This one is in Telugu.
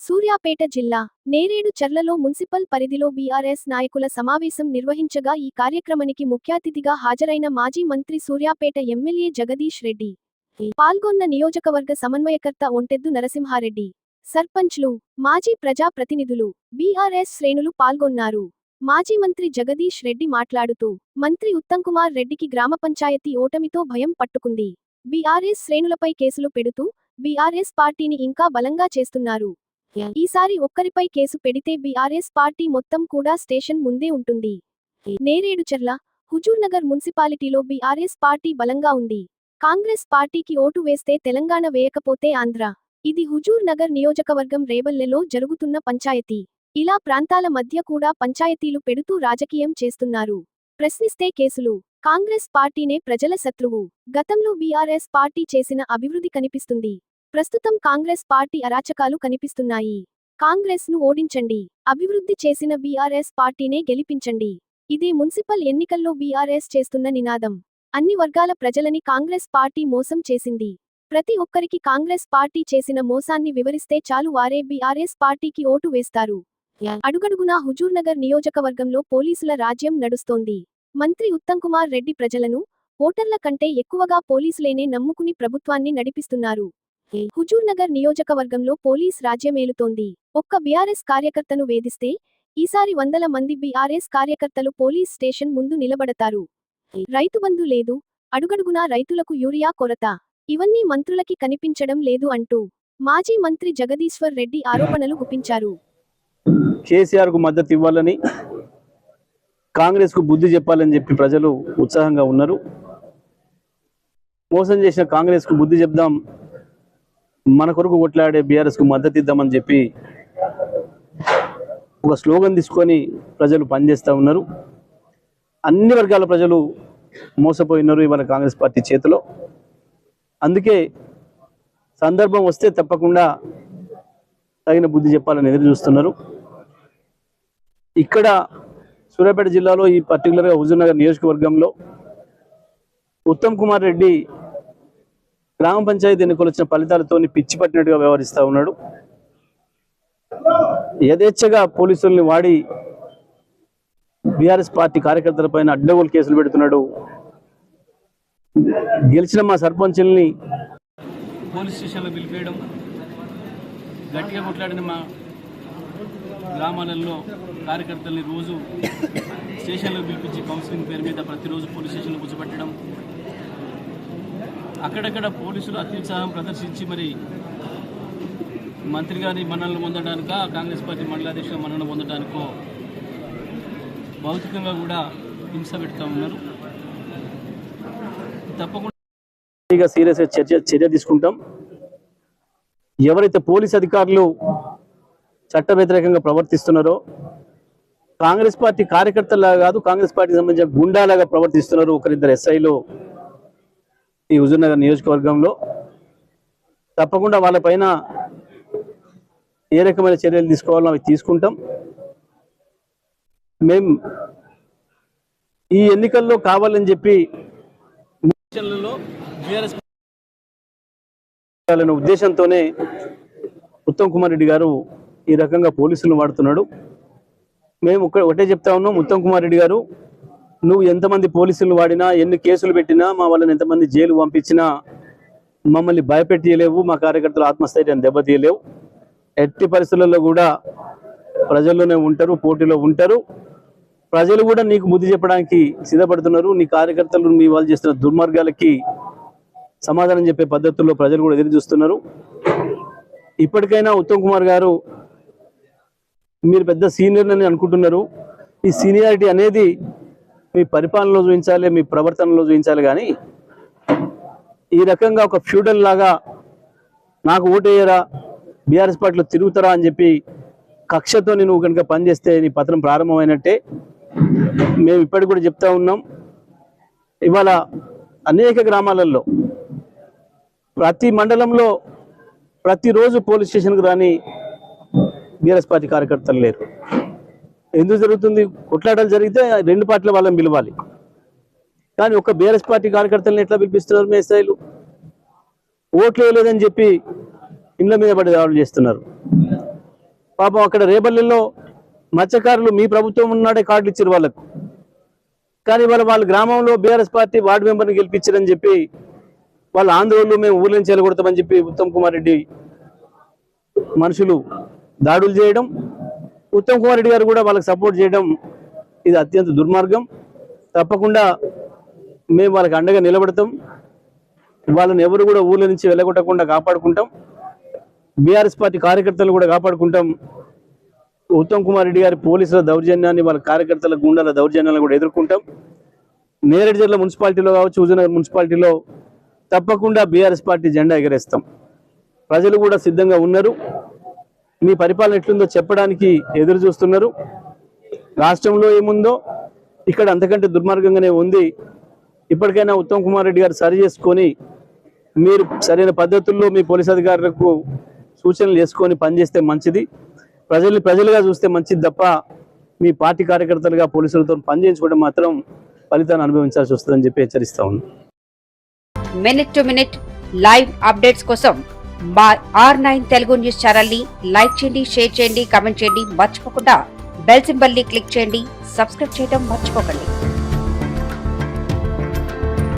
సూర్యాపేట జిల్లా నేరేడు చర్లలో మున్సిపల్ పరిధిలో బీఆర్ఎస్ నాయకుల సమావేశం నిర్వహించగా ఈ కార్యక్రమానికి ముఖ్యాతిథిగా హాజరైన మాజీ మంత్రి సూర్యాపేట ఎమ్మెల్యే జగదీష్ రెడ్డి. పాల్గొన్న నియోజకవర్గ సమన్వయకర్త ఒంటెద్దు నరసింహారెడ్డి. సర్పంచ్లు మాజీ ప్రజా ప్రతినిధులు బీఆర్ఎస్ శ్రేణులు పాల్గొన్నారు. మాజీ మంత్రి జగదీష్ రెడ్డి మాట్లాడుతూ మంత్రి ఉత్తమ్ కుమార్ రెడ్డికి గ్రామ పంచాయతీ ఓటమితో భయం పట్టుకుంది. బీఆర్ఎస్ శ్రేణులపై కేసులు పెడుతూ బీఆర్ఎస్ పార్టీని ఇంకా బలంగా చేస్తున్నారు. ఈసారి ఒక్కరిపై కేసు పెడితే బీఆర్ఎస్ పార్టీ మొత్తం కూడా స్టేషన్ ముందే ఉంటుంది. నేరేడుచర్ల హుజూర్నగర్ మున్సిపాలిటీలో బీఆర్ఎస్ పార్టీ బలంగా ఉంది. కాంగ్రెస్ పార్టీకి ఓటు వేస్తే తెలంగాణ వేయకపోతే ఆంధ్ర. ఇది హుజూర్ నగర్ నియోజకవర్గం రేబల్లెలో జరుగుతున్న పంచాయతీ. ఇలా ప్రాంతాల మధ్య కూడా పంచాయతీలు పెడుతూ రాజకీయం చేస్తున్నారు. ప్రశ్నిస్తే కేసులు. కాంగ్రెస్ పార్టీనే ప్రజల శత్రువు. గతంలో బీఆర్ఎస్ పార్టీ చేసిన అభివృద్ధి కనిపిస్తుంది. ప్రస్తుతం కాంగ్రెస్ పార్టీ అరాచకాలు కనిపిస్తున్నాయి. కాంగ్రెస్ను ఓడించండి. అభివృద్ధి చేసిన బీఆర్ఎస్ పార్టీనే గెలిపించండి. ఇదే మున్సిపల్ ఎన్నికల్లో బీఆర్ఎస్ చేస్తున్న నినాదం. అన్ని వర్గాల ప్రజలని కాంగ్రెస్ పార్టీ మోసం చేసింది. ప్రతి ఒక్కరికి కాంగ్రెస్ పార్టీ చేసిన మోసాన్ని వివరిస్తే చాలు వారే బీఆర్ఎస్ పార్టీకి ఓటు వేస్తారు. అడుగడుగునా హుజూర్నగర్ నియోజకవర్గంలో పోలీసుల రాజ్యం నడుస్తోంది. మంత్రి ఉత్తమ్ కుమార్ రెడ్డి ప్రజలను ఓటర్ల కంటే ఎక్కువగా పోలీసులేనే నమ్ముకుని ప్రభుత్వాన్ని నడిపిస్తున్నారు. హుజూర్నగర్ నియోజకవర్గంలో పోలీస్ రాజ్యమేలుతోంది. ఒక్క బీఆర్ఎస్ కార్యకర్తను వేధిస్తే ఈసారి వందల మంది బీఆర్ఎస్ కార్యకర్తలు పోలీస్ స్టేషన్ ముందు నిలబడతారు. రైతుబంధు లేదు అడుగడుగునా రైతులకు యూరియా కొరత. ఇవన్నీ మంత్రులకి కనిపించడం లేదు అంటూ మాజీ మంత్రి జగదీశ్వర్ రెడ్డి ఆరోపణలు గుప్పించారు. కేసీఆర్కు మద్దతు ఇవ్వాలని కాంగ్రెస్కు బుద్ధి చెప్పాలని చెప్పి ప్రజలు ఉత్సాహంగా ఉన్నారు. మోసం చేసిన కాంగ్రెస్కు బుద్ధి చెప్దాం మన కొరకు కొట్లాడే బీఆర్ఎస్కు మద్దతు ఇద్దామని చెప్పి ఒక స్లోగన్ తీసుకొని ప్రజలు పనిచేస్తూ ఉన్నారు. అన్ని వర్గాల ప్రజలు మోసపోయినారు ఇవాళ కాంగ్రెస్ పార్టీ చేతిలో. అందుకే సందర్భం వస్తే తప్పకుండా తగిన బుద్ధి చెప్పాలని ఎదురు చూస్తున్నారు. ఇక్కడ సూర్యాపేట జిల్లాలో ఈ పర్టికులర్గా హుజూర్నగర్ నియోజకవర్గంలో ఉత్తమ్ కుమార్ రెడ్డి గ్రామ పంచాయతీ ఎన్నికలు వచ్చిన ఫలితాలతో పిచ్చి పట్టినట్టుగా వ్యవహరిస్తూ ఉన్నాడు. యథేచ్ఛగా పోలీసుల్ని వాడి బీఆర్ఎస్ పార్టీ కార్యకర్తల పైన అడ్డగోలు కేసులు పెడుతున్నాడు. గెలిచిన మా సర్పంచుల్ని పోలీస్ స్టేషన్లో పిలిపేయడం గట్టిగా కొట్లాడిన మా గ్రామాలలో కార్యకర్తల్ని రోజు స్టేషన్లో పిలిపించి కౌన్సిలింగ్ పేరు మీద ప్రతిరోజు పోలీస్ స్టేషన్లో కూర్చోబెట్టడం అక్కడక్కడ పోలీసులు అత్యుత్సాహం ప్రదర్శించి మరి మంత్రి గారి మన్నలను పొందడానిక కాంగ్రెస్ పార్టీ మండలాధ్యక్షుల మన్నలను పొందడానికో భౌతికంగా కూడా హింస పెడతా ఉన్నారు. తప్పకుండా సీరియస్ చర్య చర్య తీసుకుంటాం. ఎవరైతే పోలీస్ అధికారులు చట్ట వ్యతిరేకంగా ప్రవర్తిస్తున్నారో కాంగ్రెస్ పార్టీ కార్యకర్తలాగా కాదు కాంగ్రెస్ పార్టీకి సంబంధించిన గుండాలాగా ప్రవర్తిస్తున్నారు ఒకరిద్దరు ఎస్ఐలు. ఈ హుజూర్నగర్ నియోజకవర్గంలో తప్పకుండా వాళ్ళపైన ఏ రకమైన చర్యలు తీసుకోవాలో అవి తీసుకుంటాం. మేం ఈ ఎన్నికల్లో కావాలని చెప్పి ఉద్దేశంతోనే ఉత్తమ్ కుమార్ రెడ్డి గారు ఈ రకంగా పోలీసులను వాడుతున్నాడు. మేము ఒక ఒకటే చెప్తా ఉన్నాం ఉత్తమ్ కుమార్ రెడ్డి గారు నువ్వు ఎంతమంది పోలీసులు వాడినా ఎన్ని కేసులు పెట్టినా మా వాళ్ళని ఎంతమంది జైలు పంపించినా మమ్మల్ని భయపెట్టియలేవు మా కార్యకర్తల ఆత్మస్థైర్యాన్ని దెబ్బతీయలేవు. ఎట్టి పరిస్థితులలో కూడా ప్రజల్లోనే ఉంటారు పోటీలో ఉంటారు. ప్రజలు కూడా నీకు బుద్ధి చెప్పడానికి సిద్ధపడుతున్నారు. నీ కార్యకర్తలు మీ వాళ్ళు చేస్తున్న దుర్మార్గాలకి సమాధానం చెప్పే పద్ధతుల్లో ప్రజలు కూడా ఎదురు చూస్తున్నారు. ఇప్పటికైనా ఉత్తమ్ కుమార్ గారు మీరు పెద్ద సీనియర్ అని అనుకుంటున్నారు. ఈ సీనియారిటీ అనేది మీ పరిపాలనలో చూపించాలి మీ ప్రవర్తనలో చూపించాలి కానీ ఈ రకంగా ఒక ఫ్యూడల్ లాగా నాకు ఓటేయరా బీఆర్ఎస్ పార్టీలో తిరుగుతారా అని చెప్పి కక్షతో నేను కనుక పనిచేస్తే నీ పత్రం ప్రారంభమైనట్టే మేము ఇప్పటికి కూడా చెప్తా ఉన్నాం. ఇవాళ అనేక గ్రామాలలో ప్రతి మండలంలో ప్రతిరోజు పోలీస్ స్టేషన్కి రాని బీఆర్ఎస్ పార్టీ కార్యకర్తలు లేరు. ఎందుకు జరుగుతుంది? కొట్లాటలు జరిగితే రెండు పార్టీల వాళ్ళని పిలవాలి. కానీ ఒక బీఆర్ఎస్ పార్టీ కార్యకర్తలను ఎట్లా పిలిపిస్తున్నారు మీ ఎస్ఐలు ఓట్లు వేయలేదని చెప్పి ఇండ్ల మీద పడి దాడులు చేస్తున్నారు. పాపం అక్కడ రేపల్లెల్లో మత్స్యకారులు మీ ప్రభుత్వం ఉన్నాడే కార్డులు ఇచ్చారు వాళ్ళకు. కానీ వాళ్ళ వాళ్ళ గ్రామంలో బీఆర్ఎస్ పార్టీ వార్డు మెంబర్ని గెలిపించారని చెప్పి వాళ్ళ ఆందోళనలు మేము ఊర్లో నుంచి వెళ్ళగొడతామని చెప్పి ఉత్తమ్ కుమార్ రెడ్డి మనుషులు దాడులు చేయడం ఉత్తమ్ కుమార్ రెడ్డి గారు కూడా వాళ్ళకి సపోర్ట్ చేయడం ఇది అత్యంత దుర్మార్గం. తప్పకుండా మేము వాళ్ళకి అండగా నిలబడతాం. వాళ్ళని ఎవరు కూడా ఊర్ల నుంచి వెళ్ళగొట్టకుండా కాపాడుకుంటాం. బీఆర్ఎస్ పార్టీ కార్యకర్తలు కూడా కాపాడుకుంటాం. ఉత్తమ్ కుమార్ రెడ్డి గారి పోలీసుల దౌర్జన్యాన్ని వాళ్ళ కార్యకర్తల గుండాల దౌర్జన్యాలను కూడా ఎదుర్కొంటాం. నేరేడు జిల్లా మున్సిపాలిటీలో కావచ్చు హుజూర్నగర్ మున్సిపాలిటీలో తప్పకుండా బీఆర్ఎస్ పార్టీ జెండా ఎగరేస్తాం. ప్రజలు కూడా సిద్ధంగా ఉన్నారు. మీ పరిపాలన ఎట్లుందో చెప్పడానికి ఎదురు చూస్తున్నారు. రాష్ట్రంలో ఏముందో ఇక్కడ అంతకంటే దుర్మార్గంగానే ఉంది. ఇప్పటికైనా ఉత్తమ్ కుమార్ రెడ్డి గారు సరి చేసుకొని మీరు సరైన పద్ధతుల్లో మీ పోలీస్ అధికారులకు సూచనలు చేసుకొని పనిచేస్తే మంచిది. ప్రజల్ని ప్రజలుగా చూస్తే మంచిది తప్ప మీ పార్టీ కార్యకర్తలుగా పోలీసులతో పనిచేయించుకోవడం మాత్రం ఫలితాన్ని అనుభవించాల్సి వస్తుందని చెప్పి హెచ్చరిస్తా ఉన్నాను. Minute to minute live updates కోసం మా ఆర్ నైన్ తెలుగు న్యూస్ ఛానల్ని లైక్ చేయండి షేర్ చేయండి కామెంట్ చేయండి. మర్చిపోకుండా బెల్ సింబల్ని క్లిక్ చేయండి. సబ్స్క్రైబ్ చేయడం మర్చిపోకండి.